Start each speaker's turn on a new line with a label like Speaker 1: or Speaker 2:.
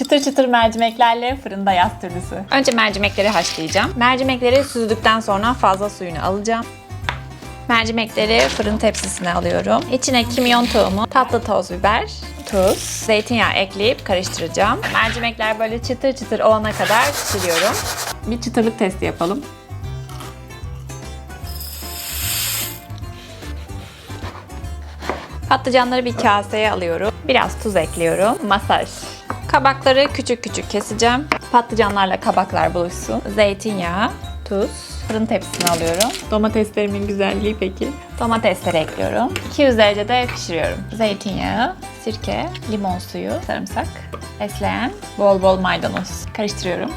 Speaker 1: Çıtır çıtır mercimeklerle fırında yaz türlüsü. Önce mercimekleri haşlayacağım. Mercimekleri süzdükten sonra fazla suyunu alacağım. Mercimekleri fırın tepsisine alıyorum. İçine kimyon tohumu, tatlı toz biber, tuz, zeytinyağı ekleyip karıştıracağım. Mercimekler böyle çıtır çıtır olana kadar pişiriyorum. Bir çıtırlık testi yapalım. Patlıcanları bir kaseye alıyorum. Biraz tuz ekliyorum. Masaj. Kabakları küçük küçük keseceğim. Patlıcanlarla kabaklar buluşsun. Zeytinyağı, tuz. Fırın tepsisine alıyorum. Domateslerimin güzelliği peki. Domatesleri ekliyorum. 200 derecede pişiriyorum. Zeytinyağı, sirke, limon suyu, sarımsak, fesleğen, bol bol maydanoz. Karıştırıyorum.